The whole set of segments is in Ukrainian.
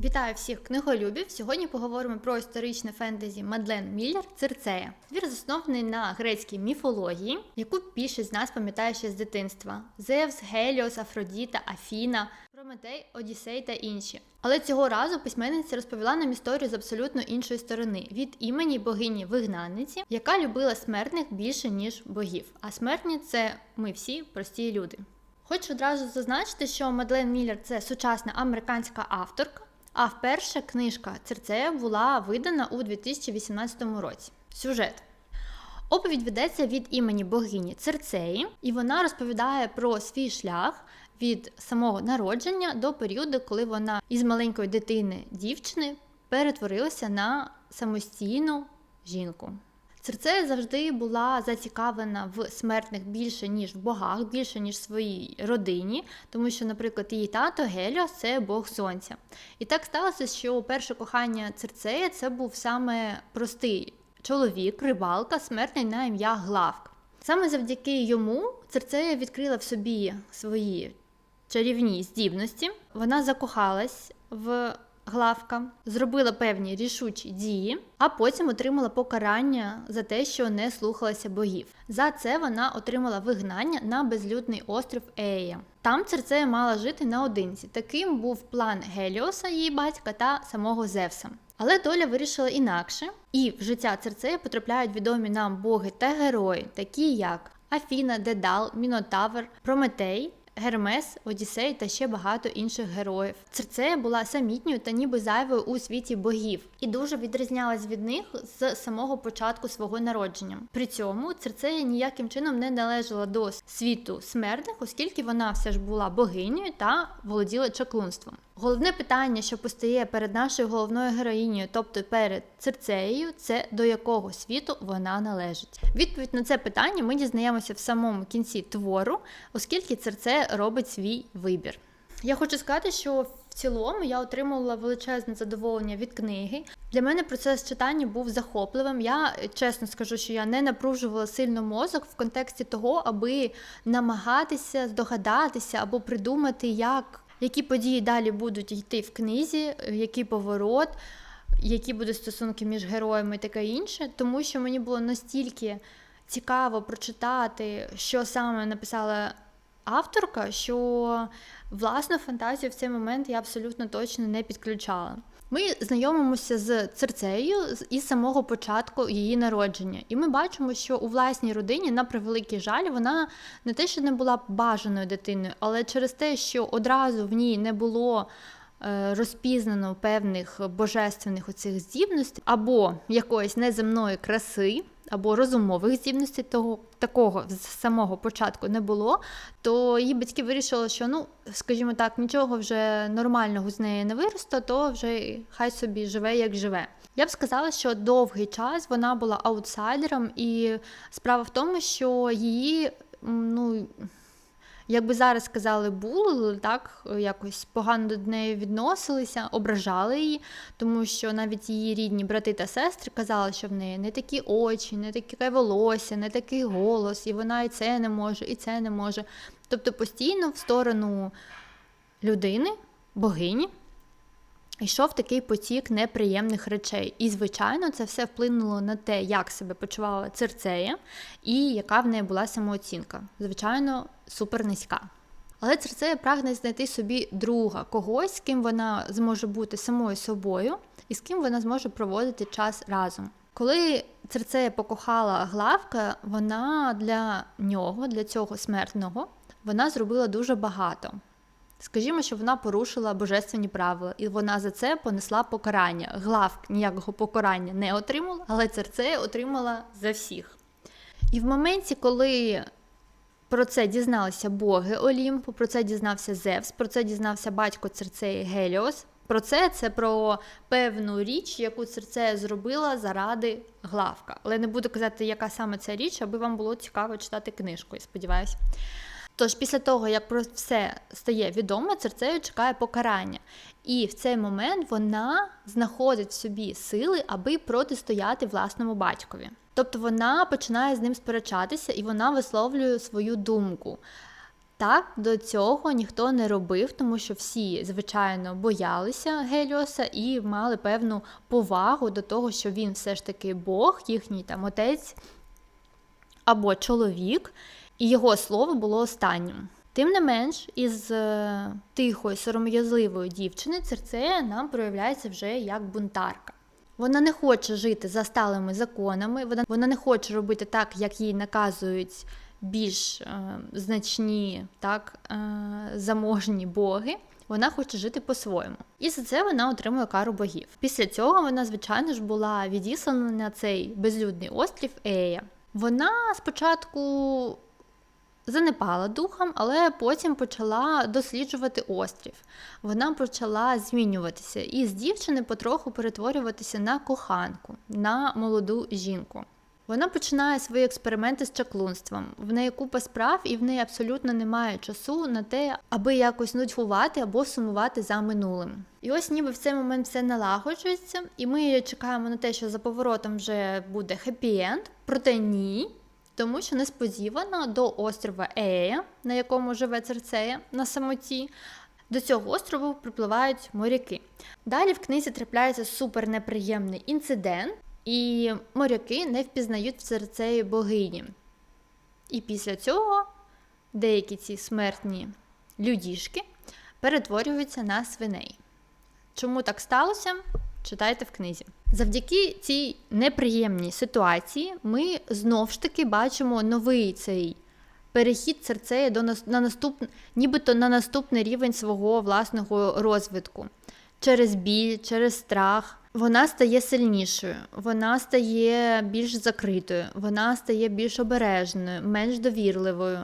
Вітаю всіх книголюбів! Сьогодні поговоримо про історичне фентезі Мадлен Міллер Цирцея. Твір заснований на грецькій міфології, яку більшість з нас пам'ятає ще з дитинства: Зевс, Геліос, Афродіта, Афіна, Прометей, Одіссей та інші. Але цього разу письменниця розповіла нам історію з абсолютно іншої сторони від імені богині вигнанниці, яка любила смертних більше ніж богів. А смертні це ми всі прості люди. Хочу одразу зазначити, що Мадлен Міллер це сучасна американська авторка. А вперше книжка Церцея була видана у 2018 році. Сюжет. Оповідь ведеться від імені богині Церцеї, і вона розповідає про свій шлях від самого народження до періоду, коли вона із маленької дитини дівчини перетворилася на самостійну жінку. Церцея завжди була зацікавлена в смертних більше, ніж в богах, більше, ніж в своїй родині, тому що, наприклад, її тато Геліос це Бог Сонця. І так сталося, що перше кохання Церцея це був саме простий чоловік, рибалка, смертний на ім'я Главк. Саме завдяки йому Церцея відкрила в собі свої чарівні здібності. Вона закохалась в Главка зробила певні рішучі дії, а потім отримала покарання за те, що не слухалася богів. За це вона отримала вигнання на безлюдний острів Ея. Там Церцея мала жити наодинці. Таким був план Геліоса, її батька та самого Зевса. Але доля вирішила інакше, і в життя Церцеї потрапляють відомі нам боги та герої, такі як Афіна, Дедал, Мінотавр, Прометей. Гермес, Одіссей та ще багато інших героїв. Церцея була самітньою та ніби зайвою у світі богів і дуже відрізнялась від них з самого початку свого народження. При цьому Церцея ніяким чином не належала до світу смертних, оскільки вона все ж була богинею та володіла чаклунством. Головне питання, що постає перед нашою головною героїнею, тобто перед Церцеєю, це до якого світу вона належить. Відповідь на це питання ми дізнаємося в самому кінці твору, оскільки Церцея робить свій вибір. Я хочу сказати, що в цілому я отримувала величезне задоволення від книги. Для мене процес читання був захопливим. Я чесно скажу, що я не напружувала сильно мозок в контексті того, аби намагатися здогадатися або придумати, як які події далі будуть йти в книзі, який поворот, які будуть стосунки між героями і таке інше, тому що мені було настільки цікаво прочитати, що саме написала авторка, що власну фантазію в цей момент я абсолютно точно не підключала. Ми знайомимося з Церцею із самого початку її народження, і ми бачимо, що у власній родині, на превеликий жаль, вона не те, що не була бажаною дитиною, але через те, що одразу в ній не було розпізнано певних божественних оцих здібностей або якоїсь неземної краси або розумових здібностей того такого з самого початку не було, то її батьки вирішили, що ну, скажімо так, нічого вже нормального з неї не виросте, то вже хай собі живе, як живе. Я б сказала, що довгий час вона була аутсайдером, і справа в тому, що її ну якби зараз сказали, були, так якось погано до неї відносилися, ображали її, тому що навіть її рідні брати та сестри казали, що в неї не такі очі, не таке волосся, не такий голос, і вона і це не може, і це не може. Тобто постійно в сторону людини, богині. Йшов такий потік неприємних речей. І, звичайно, це все вплинуло на те, як себе почувала Церцея і яка в неї була самооцінка. Звичайно, супер низька. Але Церцея прагне знайти собі друга, когось, з ким вона зможе бути самою собою і з ким вона зможе проводити час разом. Коли Церцея покохала Главка, вона для нього, для цього смертного, вона зробила дуже багато. Скажімо, що вона порушила божественні правила, і вона за це понесла покарання. Глав ніякого покарання не отримала, але Церцея отримала за всіх. І в моменті, коли про це дізналися боги Олімпу, про це дізнався Зевс, про це дізнався батько Церцеї Геліос. Про це це про певну річ, яку Церцея зробила заради главка. Але не буду казати, яка саме ця річ, аби вам було цікаво читати книжку, я сподіваюся. Тож після того, як про все стає відомо, Церцею чекає покарання. І в цей момент вона знаходить в собі сили, аби протистояти власному батькові. Тобто вона починає з ним сперечатися і вона висловлює свою думку. Так, до цього ніхто не робив, тому що всі, звичайно, боялися Геліоса і мали певну повагу до того, що він все ж таки Бог, їхній там отець або чоловік, і його слово було останнім. Тим не менш, із е, тихої, сором'язливої дівчини Церцея нам проявляється вже як бунтарка. Вона не хоче жити за сталими законами, вона, вона не хоче робити так, як їй наказують більш е, значні, так, е, заможні боги. Вона хоче жити по-своєму. І за це вона отримує кару богів. Після цього вона, звичайно ж, була відіслана на цей безлюдний острів Ея. Вона спочатку занепала духом, але потім почала досліджувати острів. Вона почала змінюватися і з дівчини потроху перетворюватися на коханку, на молоду жінку. Вона починає свої експерименти з чаклунством. В неї купа справ, і в неї абсолютно немає часу на те, аби якось нудьгувати або сумувати за минулим. І ось ніби в цей момент все налагоджується, і ми чекаємо на те, що за поворотом вже буде хеппі-енд, проте ні. Тому що несподівано до острова Ея, на якому живе Церцея на самоті, до цього острову припливають моряки. Далі в книзі трапляється супер неприємний інцидент, і моряки не впізнають в Церцеї богині. І після цього деякі ці смертні людішки перетворюються на свиней. Чому так сталося? Читайте в книзі. Завдяки цій неприємній ситуації ми знов ж таки бачимо новий цей перехід Церцея до нас на наступ, нібито на наступний рівень свого власного розвитку. Через біль, через страх. Вона стає сильнішою, вона стає більш закритою, вона стає більш обережною, менш довірливою.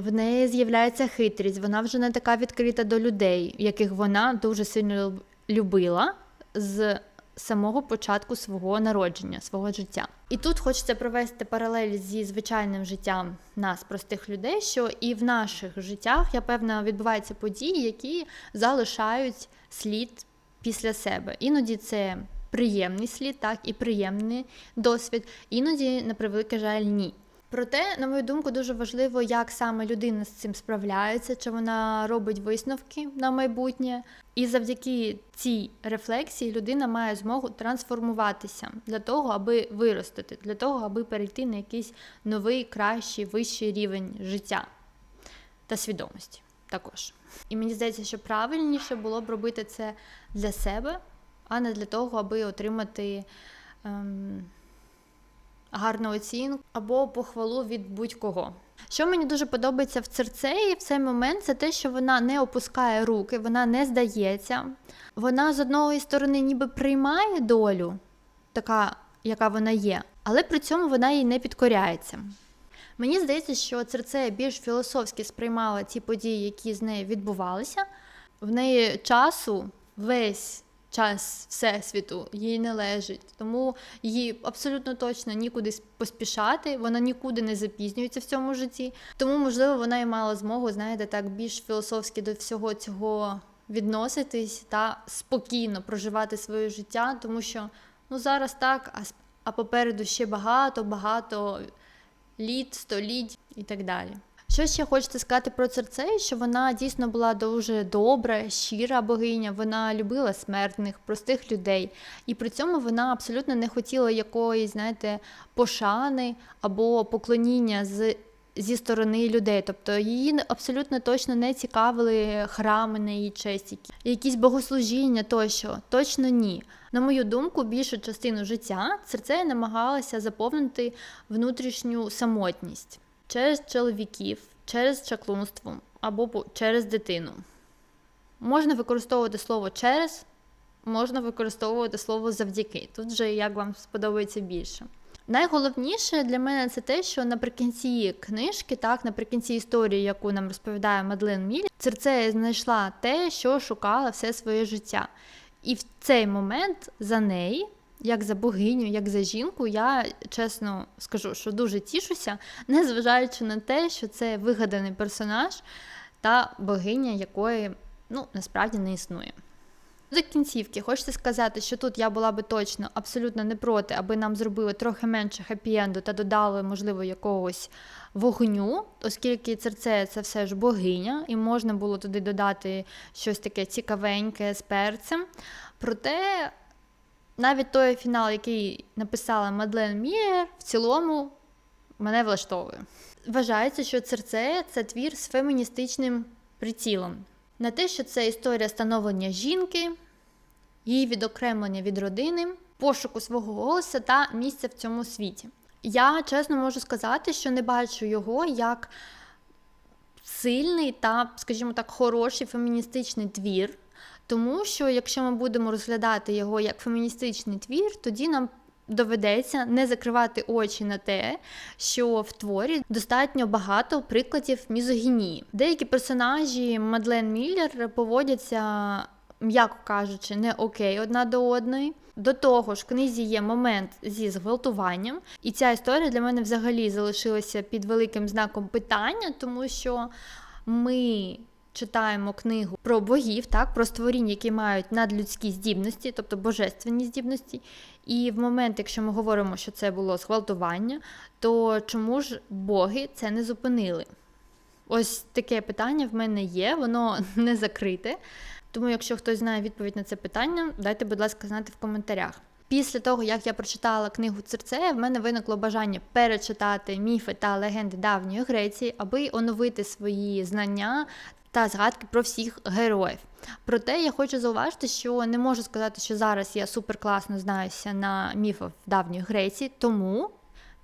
В неї з'являється хитрість, вона вже не така відкрита до людей, яких вона дуже сильно любила з самого початку свого народження, свого життя. І тут хочеться провести паралель зі звичайним життям нас, простих людей, що і в наших життях, я певна, відбуваються події, які залишають слід після себе. Іноді це приємний слід, так, і приємний досвід, іноді, на превеликий жаль, ні. Проте, на мою думку, дуже важливо, як саме людина з цим справляється, чи вона робить висновки на майбутнє. І завдяки цій рефлексії людина має змогу трансформуватися для того, аби виростити, для того, аби перейти на якийсь новий, кращий, вищий рівень життя та свідомості також. І мені здається, що правильніше було б робити це для себе, а не для того, аби отримати. Ем, гарну оцінку або похвалу від будь-кого. Що мені дуже подобається в Церцеї в цей момент, це те, що вона не опускає руки, вона не здається. Вона з одної сторони ніби приймає долю, така, яка вона є, але при цьому вона їй не підкоряється. Мені здається, що Церцея більш філософськи сприймала ті події, які з нею відбувалися. В неї часу весь час всесвіту їй не лежить, тому їй абсолютно точно нікуди поспішати, вона нікуди не запізнюється в цьому житті. Тому, можливо, вона і мала змогу, знаєте, так більш філософськи до всього цього відноситись та спокійно проживати своє життя, тому що ну зараз так, а, а попереду ще багато, багато літ, століть і так далі. Що ще хочеться сказати про Церцею, що вона дійсно була дуже добра, щира богиня, вона любила смертних, простих людей, і при цьому вона абсолютно не хотіла якоїсь, знаєте, пошани або поклоніння з. Зі сторони людей, тобто її абсолютно точно не цікавили храми на її честь, якісь богослужіння тощо, точно ні. На мою думку, більшу частину життя Церцея намагалася заповнити внутрішню самотність через чоловіків, через чаклунство або через дитину. Можна використовувати слово через, можна використовувати слово завдяки. Тут вже як вам сподобається більше. Найголовніше для мене це те, що наприкінці книжки, так, наприкінці історії, яку нам розповідає Мадлен Міль, Церцея знайшла те, що шукала все своє життя. І в цей момент за неї як за богиню, як за жінку, я чесно скажу, що дуже тішуся, незважаючи на те, що це вигаданий персонаж та богиня, якої ну, насправді не існує. За кінцівки, хочете сказати, що тут я була би точно абсолютно не проти, аби нам зробили трохи менше хеппі-енду та додали, можливо, якогось вогню, оскільки Церцея це все ж богиня, і можна було туди додати щось таке цікавеньке з перцем. Проте навіть той фінал, який написала Мадлен Мієр, в цілому мене влаштовує. Вважається, що Церцея це твір з феміністичним прицілом. На те, що це історія становлення жінки, її відокремлення від родини, пошуку свого голосу та місця в цьому світі. Я чесно можу сказати, що не бачу його як сильний та, скажімо так, хороший феміністичний твір. Тому що якщо ми будемо розглядати його як феміністичний твір, тоді нам доведеться не закривати очі на те, що в творі достатньо багато прикладів мізогінії. Деякі персонажі Мадлен Міллер поводяться, м'яко кажучи, не окей одна до одної. До того ж, в книзі є момент зі зґвалтуванням, і ця історія для мене взагалі залишилася під великим знаком питання, тому що ми читаємо книгу про богів, так, про створіння, які мають надлюдські здібності, тобто божественні здібності. І в момент, якщо ми говоримо, що це було зґвалтування, то чому ж боги це не зупинили? Ось таке питання в мене є, воно не закрите. Тому, якщо хтось знає відповідь на це питання, дайте, будь ласка, знати в коментарях. Після того, як я прочитала книгу Церцея, в мене виникло бажання перечитати міфи та легенди давньої Греції, аби оновити свої знання та згадки про всіх героїв. Проте я хочу зауважити, що не можу сказати, що зараз я супер класно знаюся на міфах давньої Греції, тому.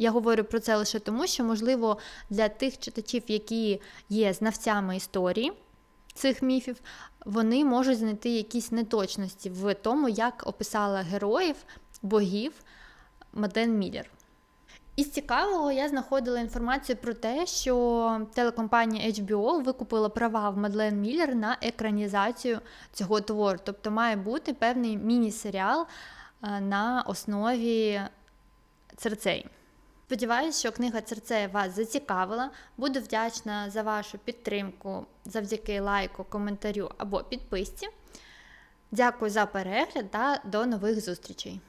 Я говорю про це лише тому, що, можливо, для тих читачів, які є знавцями історії цих міфів, вони можуть знайти якісь неточності в тому, як описала героїв, богів Маден Міллер. Із цікавого я знаходила інформацію про те, що телекомпанія HBO викупила права в Мадлен Міллер на екранізацію цього твору. Тобто має бути певний міні-серіал е, на основі Церцей. Сподіваюсь, що книга Церцея вас зацікавила. Буду вдячна за вашу підтримку завдяки лайку, коментарю або підписці. Дякую за перегляд та до нових зустрічей!